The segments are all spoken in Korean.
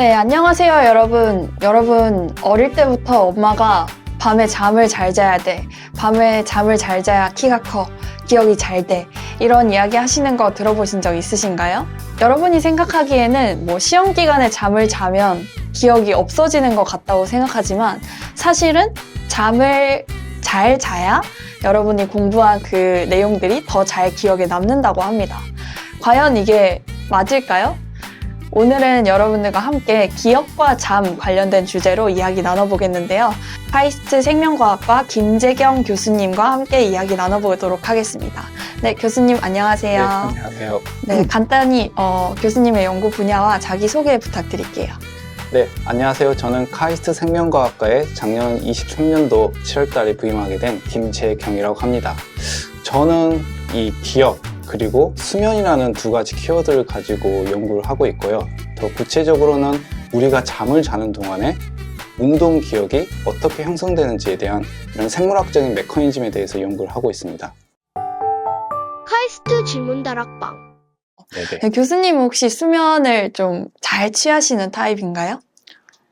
네, 안녕하세요, 여러분. 여러분, 어릴 때부터 엄마가 밤에 잠을 잘 자야 돼. 밤에 잠을 잘 자야 키가 커. 기억이 잘 돼. 이런 이야기 하시는 거 들어보신 적 있으신가요? 여러분이 생각하기에는 뭐 시험 기간에 잠을 자면 기억이 없어지는 것 같다고 생각하지만 사실은 잠을 잘 자야 여러분이 공부한 그 내용들이 더 잘 기억에 남는다고 합니다. 과연 이게 맞을까요? 오늘은 여러분들과 함께 기억과 잠 관련된 주제로 이야기 나눠보겠는데요. 카이스트 생명과학과 김재경 교수님과 함께 이야기 나눠보도록 하겠습니다. 네, 교수님 안녕하세요. 안녕하세요. 네, 간단히 어, 교수님의 연구 분야와 자기 소개 부탁드릴게요. 네, 안녕하세요. 저는 카이스트 생명과학과에 작년 23년도 7월달에 부임하게 된 김재경이라고 합니다. 저는 이 기억 그리고 수면이라는 두 가지 키워드를 가지고 연구를 하고 있고요. 더 구체적으로는 우리가 잠을 자는 동안에 운동 기억이 어떻게 형성되는지에 대한 이런 생물학적인 메커니즘에 대해서 연구를 하고 있습니다. 카이스트 질문 다락방 네네. 네, 교수님 혹시 수면을 좀 잘 취하시는 타입인가요?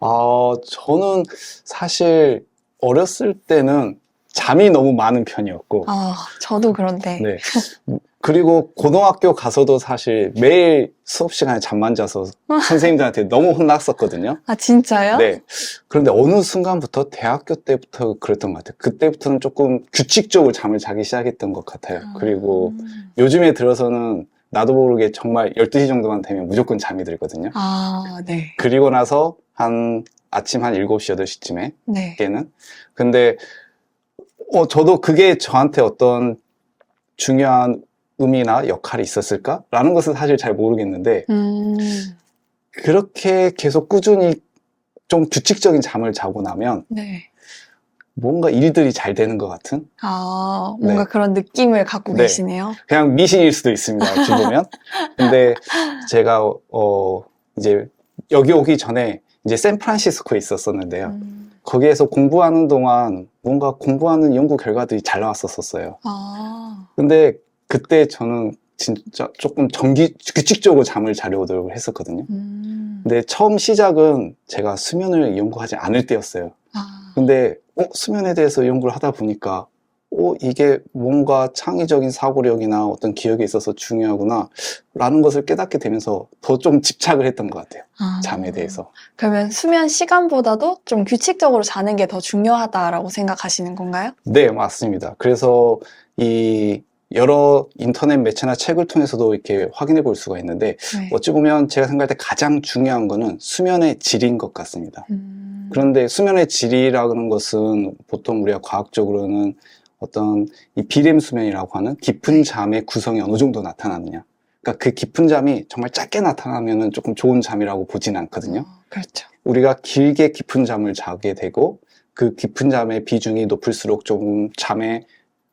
아, 저는 사실 어렸을 때는 잠이 너무 많은 편이었고, 아, 저도 그런데. 네. 그리고 고등학교 가서도 사실 매일 수업 시간에 잠만 자서 선생님들한테 너무 혼났었거든요. 아, 진짜요? 네. 그런데 어느 순간부터 대학교 때부터 그랬던 것 같아요. 그때부터는 조금 규칙적으로 잠을 자기 시작했던 것 같아요. 그리고 음. 요즘에 들어서는 나도 모르게 정말 12시 정도만 되면 무조건 잠이 들거든요. 아, 네. 그리고 나서 한 아침 한 7시, 8시쯤에 네. 깨는. 근데 어 저도 그게 저한테 어떤 중요한 의미나 역할이 있었을까라는 것은 사실 잘 모르겠는데 음, 그렇게 계속 꾸준히 좀 규칙적인 잠을 자고 나면 네. 뭔가 일들이 잘 되는 것 같은 아, 뭔가 네. 그런 느낌을 갖고 네. 계시네요. 그냥 미신일 수도 있습니다 어찌 보면 근데 제가 어 이제 여기 오기 전에 이제 샌프란시스코에 있었었는데요 음, 거기에서 공부하는 동안 뭔가 공부하는 연구 결과들이 잘 나왔었어요 아, 근데 그때 저는 진짜 조금 정기 규칙적으로 잠을 자려고 했었거든요. 음, 근데 처음 시작은 제가 수면을 연구하지 않을 때였어요. 아, 근데 어, 수면에 대해서 연구를 하다 보니까 어, 이게 뭔가 창의적인 사고력이나 어떤 기억에 있어서 중요하구나 라는 것을 깨닫게 되면서 더 좀 집착을 했던 것 같아요. 아. 잠에 대해서. 그러면 수면 시간보다도 좀 규칙적으로 자는 게 더 중요하다라고 생각하시는 건가요? 네, 맞습니다. 그래서 이 여러 인터넷 매체나 책을 통해서도 이렇게 확인해 볼 수가 있는데 네. 어찌 보면 제가 생각할 때 가장 중요한 거는 수면의 질인 것 같습니다. 음, 그런데 수면의 질이라는 것은 보통 우리가 과학적으로는 어떤 이 비렘 수면이라고 하는 깊은 잠의 구성이 어느 정도 나타나느냐. 그러니까 그 깊은 잠이 정말 짧게 나타나면은 조금 좋은 잠이라고 보진 않거든요. 어, 그렇죠. 우리가 길게 깊은 잠을 자게 되고 그 깊은 잠의 비중이 높을수록 조금 잠의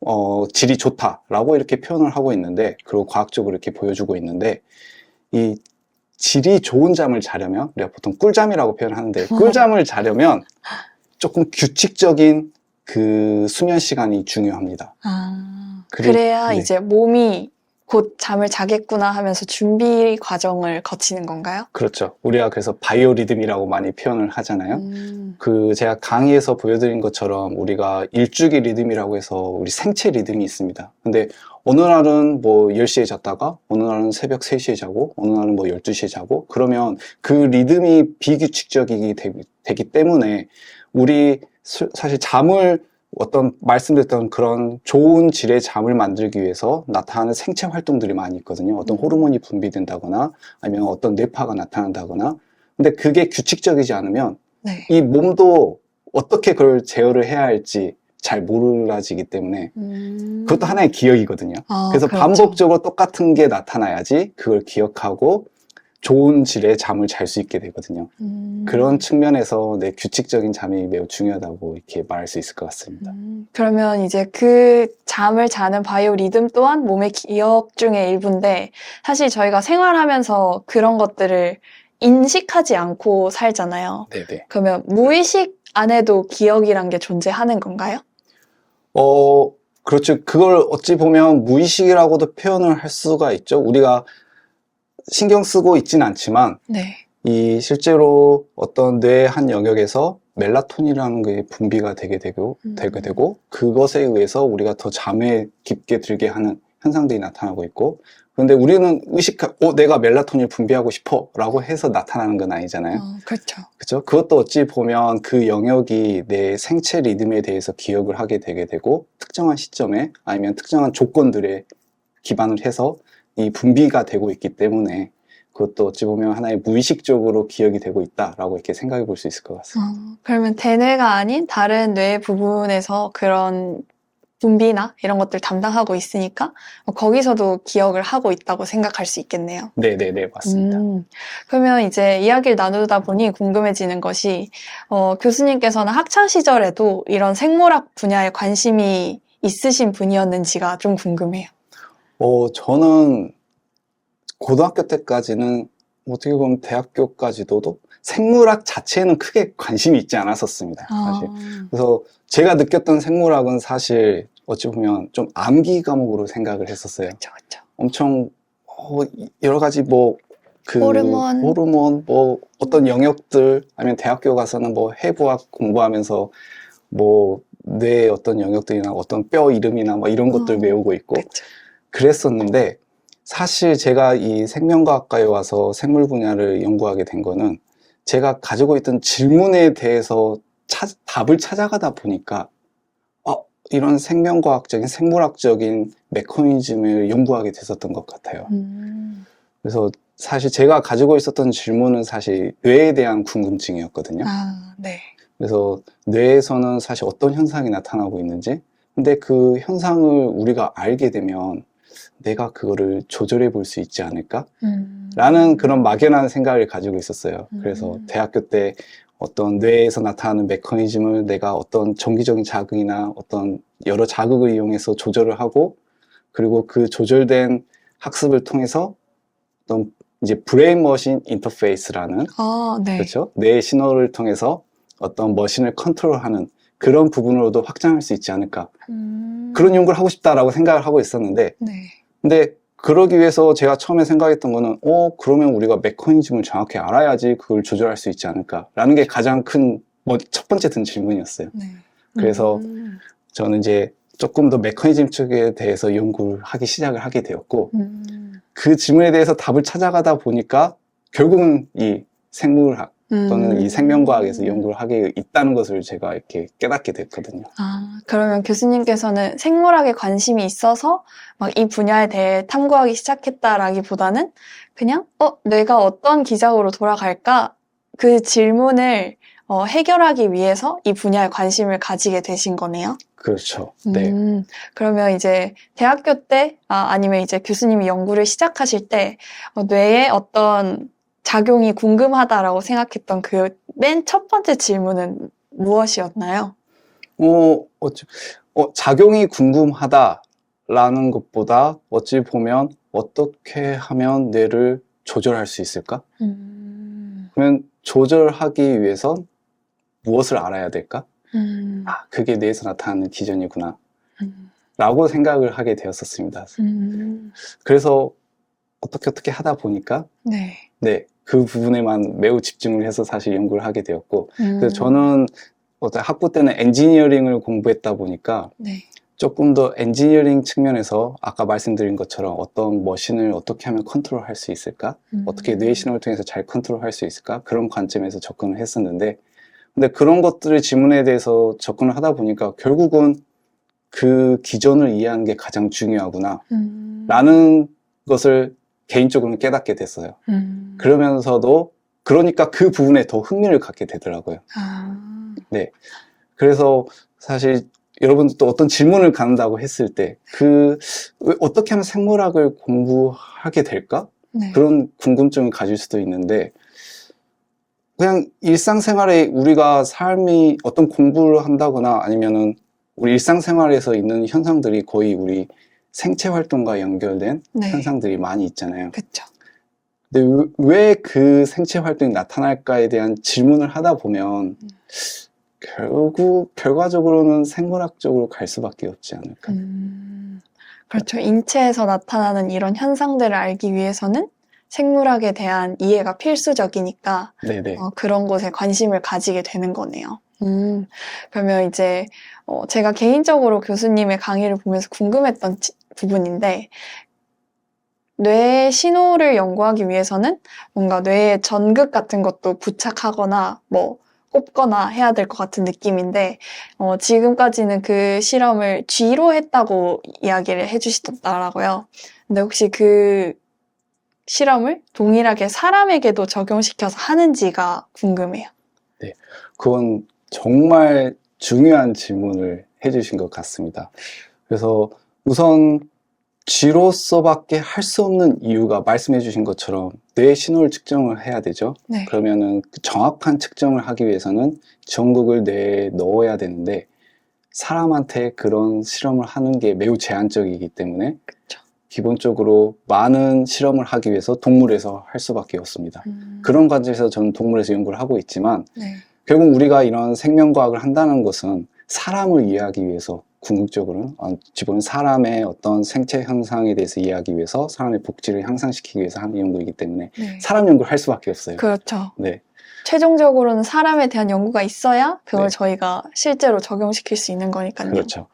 어, 질이 좋다라고 이렇게 표현을 하고 있는데 그리고 과학적으로 이렇게 보여주고 있는데 이 질이 좋은 잠을 자려면 우리가 보통 꿀잠이라고 표현하는데 꿀잠을 자려면 조금 규칙적인 그 수면 시간이 중요합니다. 아, 그래- 그래야 네. 이제 몸이 곧 잠을 자겠구나 하면서 준비 과정을 거치는 건가요? 그렇죠. 우리가 그래서 바이오리듬이라고 많이 표현을 하잖아요. 음, 그 제가 강의에서 보여드린 것처럼 우리가 일주기 리듬이라고 해서 우리 생체 리듬이 있습니다. 근데 어느 날은 뭐 10시에 잤다가 어느 날은 새벽 3시에 자고 어느 날은 뭐 12시에 자고 그러면 그 리듬이 비규칙적이기 되, 기 때문에 우리 스- 사실 잠을 어떤 말씀드렸던 그런 좋은 질의 잠을 만들기 위해서 나타나는 생체 활동들이 많이 있거든요. 어떤 음. 호르몬이 분비된다거나 아니면 어떤 뇌파가 나타난다거나 근데 그게 규칙적이지 않으면 네. 이 몸도 어떻게 그걸 제어를 해야 할지 잘 몰라지기 때문에 음. 그것도 하나의 기억이거든요. 아, 그래서 그렇죠. 반복적으로 똑같은 게 나타나야지 그걸 기억하고 좋은 질의 잠을 잘 수 있게 되거든요. 음. 그런 측면에서 내 규칙적인 잠이 매우 중요하다고 이렇게 말할 수 있을 것 같습니다. 음, 그러면 이제 그 잠을 자는 바이오 리듬 또한 몸의 기억 중의 일부인데 사실 저희가 생활하면서 그런 것들을 인식하지 않고 살잖아요. 네네. 그러면 무의식 안에도 기억이란 게 존재하는 건가요? 어, 그렇죠. 그걸 어찌 보면 무의식이라고도 표현을 할 수가 있죠. 우리가 신경 쓰고 있진 않지만 네. 이 실제로 어떤 뇌의 한 영역에서 멜라토닌이라는 게 분비가 되게 되고, 음. 되게 되고, 그것에 의해서 우리가 더 잠에 깊게 들게 하는 현상들이 나타나고 있고, 그런데 우리는 의식, 어, 내가 멜라토닌을 분비하고 싶어 라고 해서 나타나는 건 아니잖아요. 어, 그렇죠. 그죠? 그것도 어찌 보면 그 영역이 내 생체 리듬에 대해서 기억을 하게 되게 되고, 특정한 시점에 아니면 특정한 조건들에 기반을 해서 이 분비가 되고 있기 때문에 그것도 어찌 보면 하나의 무의식적으로 기억이 되고 있다라고 이렇게 생각해 볼 수 있을 것 같습니다. 어, 그러면 대뇌가 아닌 다른 뇌 부분에서 그런 분비나 이런 것들 담당하고 있으니까 뭐 거기서도 기억을 하고 있다고 생각할 수 있겠네요. 네네네, 맞습니다. 음, 그러면 이제 이야기를 나누다 보니 궁금해지는 것이, 어, 교수님께서는 학창 시절에도 이런 생물학 분야에 관심이 있으신 분이었는지가 좀 궁금해요. 어, 저는 고등학교 때까지는 어떻게 보면 대학교까지도 생물학 자체에는 크게 관심이 있지 않았었습니다. 사실. 아, 그래서 제가 느꼈던 생물학은 사실 어찌 보면 좀 암기 과목으로 생각을 했었어요. 그쵸, 그쵸. 엄청 어, 여러 가지 뭐 그 호르몬. 호르몬, 뭐 어떤 영역들 아니면 대학교 가서는 뭐 해부학 공부하면서 뭐 뇌의 어떤 영역들이나 어떤 뼈 이름이나 뭐 이런 것들 음, 외우고 있고 그쵸. 그랬었는데 사실 제가 이 생명과학과에 와서 생물 분야를 연구하게 된 거는 제가 가지고 있던 질문에 대해서 찾- 답을 찾아가다 보니까 어, 이런 생명과학적인 생물학적인 메커니즘을 연구하게 됐었던 것 같아요. 음, 그래서 사실 제가 가지고 있었던 질문은 사실 뇌에 대한 궁금증이었거든요. 아, 네. 그래서 뇌에서는 사실 어떤 현상이 나타나고 있는지, 근데 그 현상을 우리가 알게 되면 내가 그거를 조절해 볼 수 있지 않을까? 음, 라는 그런 막연한 생각을 가지고 있었어요. 그래서 음. 대학교 때 어떤 뇌에서 나타나는 메커니즘을 내가 어떤 정기적인 자극이나 어떤 여러 자극을 이용해서 조절을 하고, 그리고 그 조절된 학습을 통해서 어떤 이제 브레인 머신 인터페이스라는 아, 네. 그렇죠? 뇌의 신호를 통해서 어떤 머신을 컨트롤하는 그런 부분으로도 확장할 수 있지 않을까. 음, 그런 연구를 하고 싶다라고 생각을 하고 있었는데, 네. 근데 그러기 위해서 제가 처음에 생각했던 거는, 어, 그러면 우리가 메커니즘을 정확히 알아야지 그걸 조절할 수 있지 않을까라는 게 가장 큰, 뭐, 첫 번째 든 질문이었어요. 네. 그래서 음, 저는 이제 조금 더 메커니즘 쪽에 대해서 연구를 하기 시작을 하게 되었고, 음, 그 질문에 대해서 답을 찾아가다 보니까 결국은 이 생물학 또는 음. 이 생명과학에서 연구를 하게 있다는 것을 제가 이렇게 깨닫게 됐거든요. 아, 그러면 교수님께서는 생물학에 관심이 있어서 막 이 분야에 대해 탐구하기 시작했다라기보다는 그냥, 어, 뇌가 어떤 기작으로 돌아갈까? 그 질문을 어, 해결하기 위해서 이 분야에 관심을 가지게 되신 거네요. 그렇죠. 네. 음, 그러면 이제 대학교 때, 아, 아니면 이제 교수님이 연구를 시작하실 때, 어, 뇌에 어떤 작용이 궁금하다라고 생각했던 그 맨 첫 번째 질문은 무엇이었나요? 어, 어찌, 어, 작용이 궁금하다라는 것보다 어찌 보면 어떻게 하면 뇌를 조절할 수 있을까? 음, 그러면 조절하기 위해선 무엇을 알아야 될까? 음, 아, 그게 뇌에서 나타나는 기전이구나. 음, 라고 생각을 하게 되었었습니다. 음, 그래서 어떻게 어떻게 하다 보니까 네. 네, 그 부분에만 매우 집중을 해서 사실 연구를 하게 되었고, 음, 그래서 저는 어떤 학부 때는 엔지니어링을 공부했다 보니까 네. 조금 더 엔지니어링 측면에서 아까 말씀드린 것처럼 어떤 머신을 어떻게 하면 컨트롤 할 수 있을까? 음, 어떻게 뇌의 신호를 통해서 잘 컨트롤 할 수 있을까? 그런 관점에서 접근을 했었는데, 근데 그런 것들의 질문에 대해서 접근을 하다 보니까 결국은 그 기전을 이해하는 게 가장 중요하구나. 음, 라는 것을 개인적으로는 깨닫게 됐어요. 음, 그러면서도 그러니까 그 부분에 더 흥미를 갖게 되더라고요. 아, 그래서 사실 여러분도 또 어떤 질문을 갖는다고 했을 때 그 어떻게 하면 생물학을 공부하게 될까? 네. 그런 궁금증을 가질 수도 있는데 그냥 일상생활에 우리가 삶이 어떤 공부를 한다거나 아니면은 우리 일상생활에서 있는 현상들이 거의 우리 생체 활동과 연결된 네. 현상들이 많이 있잖아요. 그쵸. 근데 왜 그 생체 활동이 나타날까에 대한 질문을 하다 보면 음. 결국 결과적으로는 생물학적으로 갈 수밖에 없지 않을까. 음, 그렇죠. 인체에서 나타나는 이런 현상들을 알기 위해서는 생물학에 대한 이해가 필수적이니까 네네. 어, 그런 곳에 관심을 가지게 되는 거네요. 음, 그러면 이제 어, 제가 개인적으로 교수님의 강의를 보면서 궁금했던 치- 부분인데 뇌 신호를 연구하기 위해서는 뭔가 뇌에 전극 같은 것도 부착하거나 뭐 꼽거나 해야 될 것 같은 느낌인데 어, 지금까지는 그 실험을 쥐로 했다고 이야기를 해주시더라고요. 근데 혹시 그 실험을 동일하게 사람에게도 적용시켜서 하는지가 궁금해요. 그건 정말 중요한 질문을 해주신 것 같습니다. 그래서 우선 쥐로서밖에 할 수 없는 이유가 말씀해주신 것처럼 뇌 신호를 측정을 해야 되죠. 네. 그러면은 그 정확한 측정을 하기 위해서는 전극을 뇌에 넣어야 되는데 사람한테 그런 실험을 하는 게 매우 제한적이기 때문에 그쵸. 기본적으로 많은 실험을 하기 위해서 동물에서 할 수밖에 없습니다. 음, 그런 관점에서 저는 동물에서 연구를 하고 있지만 네. 결국 우리가 이런 생명과학을 한다는 것은 사람을 이해하기 위해서 궁극적으로는 어, 지금 사람의 어떤 생체 현상에 대해서 이해하기 위해서 사람의 복지를 향상시키기 위해서 하는 연구이기 때문에 네. 사람 연구를 할 수밖에 없어요. 그렇죠. 네, 최종적으로는 사람에 대한 연구가 있어야 그걸 네. 저희가 실제로 적용시킬 수 있는 거니까요. 그렇죠.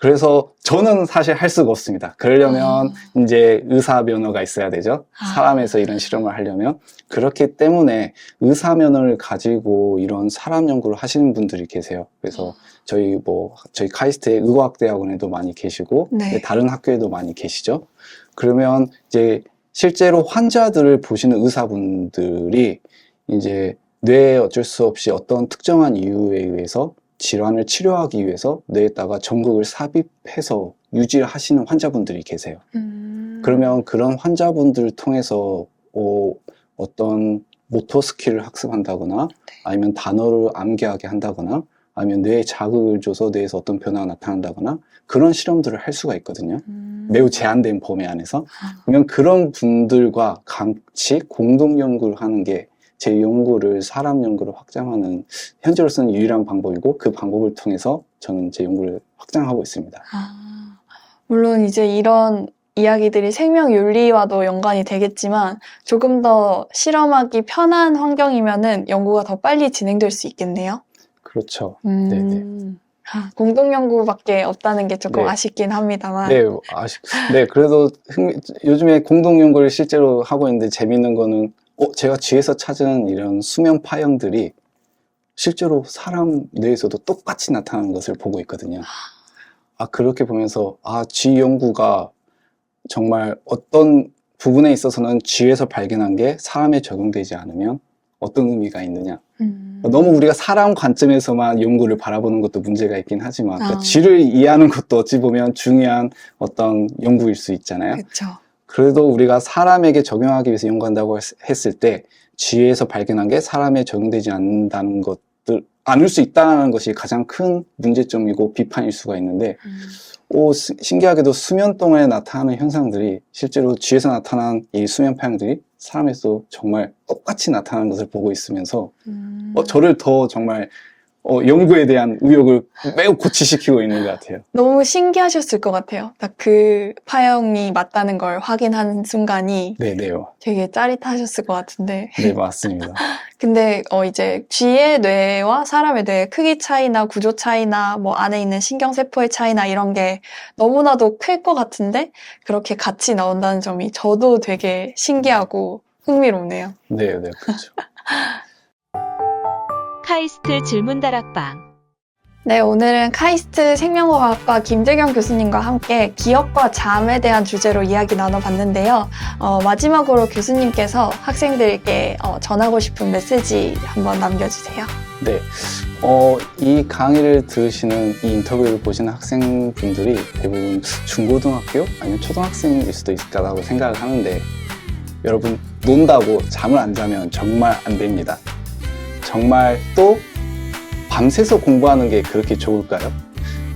그래서 저는 사실 할 수가 없습니다. 그러려면 이제 의사 면허가 있어야 되죠. 아. 사람에서 이런 실험을 하려면 그렇기 때문에 의사 면허를 가지고 이런 사람 연구를 하시는 분들이 계세요. 그래서 저희 뭐 저희 카이스트의 의과학대학원에도 많이 계시고 네. 네, 다른 학교에도 많이 계시죠. 그러면 이제 실제로 환자들을 보시는 의사분들이 이제 뇌에 어쩔 수 없이 어떤 특정한 이유에 의해서 질환을 치료하기 위해서 뇌에다가 전극을 삽입해서 유지하시는 환자분들이 계세요. 음, 그러면 그런 환자분들을 통해서 어, 어떤 모터 스킬을 학습한다거나 아니면 단어를 암기하게 한다거나 아니면 뇌에 자극을 줘서 뇌에서 어떤 변화가 나타난다거나 그런 실험들을 할 수가 있거든요. 음, 매우 제한된 범위 안에서. 아. 그러면 그런 분들과 같이 공동 연구를 하는 게 제 연구를 사람 연구를 확장하는 현재로서는 유일한 방법이고 그 방법을 통해서 저는 제 연구를 확장하고 있습니다. 아, 물론 이제 이런 이야기들이 생명 윤리와도 연관이 되겠지만 조금 더 실험하기 편한 환경이면은 연구가 더 빨리 진행될 수 있겠네요. 그렇죠. 음, 네네. 아, 공동 연구밖에 없다는 게 조금 네. 아쉽긴 합니다만. 네, 아쉽, 네, 그래도 흥미, 요즘에 공동 연구를 실제로 하고 있는데 재밌는 거는, 어, 제가 쥐에서 찾은 이런 수면 파형들이 실제로 사람 뇌에서도 똑같이 나타나는 것을 보고 있거든요. 아, 그렇게 보면서, 아, 쥐 연구가 정말 어떤 부분에 있어서는 쥐에서 발견한 게 사람에 적용되지 않으면 어떤 의미가 있느냐. 음, 너무 우리가 사람 관점에서만 연구를 바라보는 것도 문제가 있긴 하지만, 그러니까 아. 쥐를 이해하는 것도 어찌 보면 중요한 어떤 연구일 수 있잖아요. 그렇죠. 그래도 우리가 사람에게 적용하기 위해서 연구한다고 했- 했을 때, 쥐에서 발견한 게 사람에 적용되지 않는다는 것들, 않을 수 있다는 것이 가장 큰 문제점이고 비판일 수가 있는데, 음, 오, 시- 신기하게도 수면 동안에 나타나는 현상들이 실제로 쥐에서 나타난 이 수면 파형들이 사람에서 정말 똑같이 나타나는 것을 보고 있으면서 음. 어, 저를 더 정말 어, 연구에 대한 의욕을 매우 고취시키고 있는 것 같아요. 너무 신기하셨을 것 같아요. 딱 그 파형이 맞다는 걸 확인하는 순간이 네, 네, 되게 짜릿하셨을 것 같은데. 네 맞습니다. 근데 어 이제 쥐의 뇌와 사람의 뇌의 크기 차이나 구조 차이나 뭐 안에 있는 신경세포의 차이나 이런 게 너무나도 클 것 같은데 그렇게 같이 나온다는 점이 저도 되게 신기하고 흥미롭네요. 네, 네, 그렇죠. 카이스트 질문 다락방 네, 오늘은 카이스트 생명과학과 김재경 교수님과 함께 기억과 잠에 대한 주제로 이야기 나눠봤는데요. 어, 마지막으로 교수님께서 학생들께 어, 전하고 싶은 메시지 한번 남겨주세요. 네. 어, 이 강의를 들으시는 이 인터뷰를 보시는 학생분들이 대부분 중고등학교 아니면 초등학생일 수도 거라고 생각을 하는데 여러분 논다고 잠을 안 자면 정말 안 됩니다. 정말 또 밤새서 공부하는 게 그렇게 좋을까요?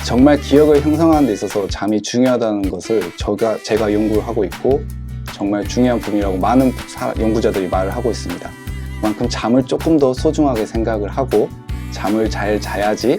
정말 기억을 형성하는 데 있어서 잠이 중요하다는 것을 제가, 제가 연구를 하고 있고 정말 중요한 부분이라고 많은 사- 연구자들이 말을 하고 있습니다. 그만큼 잠을 조금 더 소중하게 생각을 하고 잠을 잘 자야지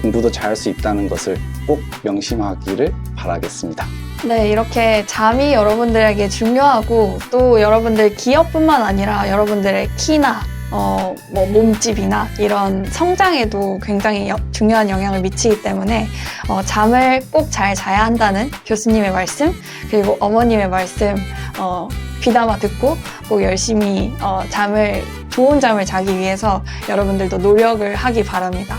공부도 잘 할 수 있다는 것을 꼭 명심하기를 바라겠습니다. 네, 이렇게 잠이 여러분들에게 중요하고 또 여러분들 기업뿐만 아니라 여러분들의 키나 어, 뭐 몸집이나 이런 성장에도 굉장히 여- 중요한 영향을 미치기 때문에 어, 잠을 꼭 잘 자야 한다는 교수님의 말씀 그리고 어머님의 말씀 어, 귀담아 듣고 꼭 열심히 어, 잠을 좋은 잠을 자기 위해서 여러분들도 노력을 하기 바랍니다.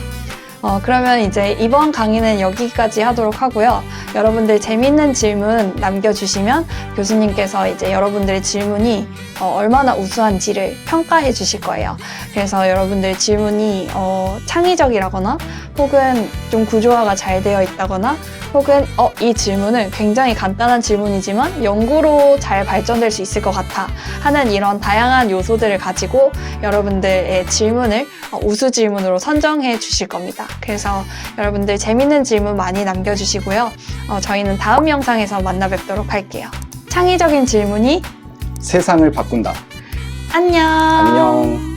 어, 그러면 이제 이번 강의는 여기까지 하도록 하고요. 여러분들 재밌는 질문 남겨주시면 교수님께서 이제 여러분들의 질문이 어, 얼마나 우수한지를 평가해 주실 거예요. 그래서 여러분들 질문이 어, 창의적이라거나 혹은 좀 구조화가 잘 되어 있다거나 혹은 어, 이 질문은 굉장히 간단한 질문이지만 연구로 잘 발전될 수 있을 것 같아 하는 이런 다양한 요소들을 가지고 여러분들의 질문을 어, 우수 질문으로 선정해 주실 겁니다. 그래서 여러분들 재밌는 질문 많이 남겨주시고요. 어, 저희는 다음 영상에서 만나 뵙도록 할게요. 창의적인 질문이 세상을 바꾼다. 안녕. 안녕.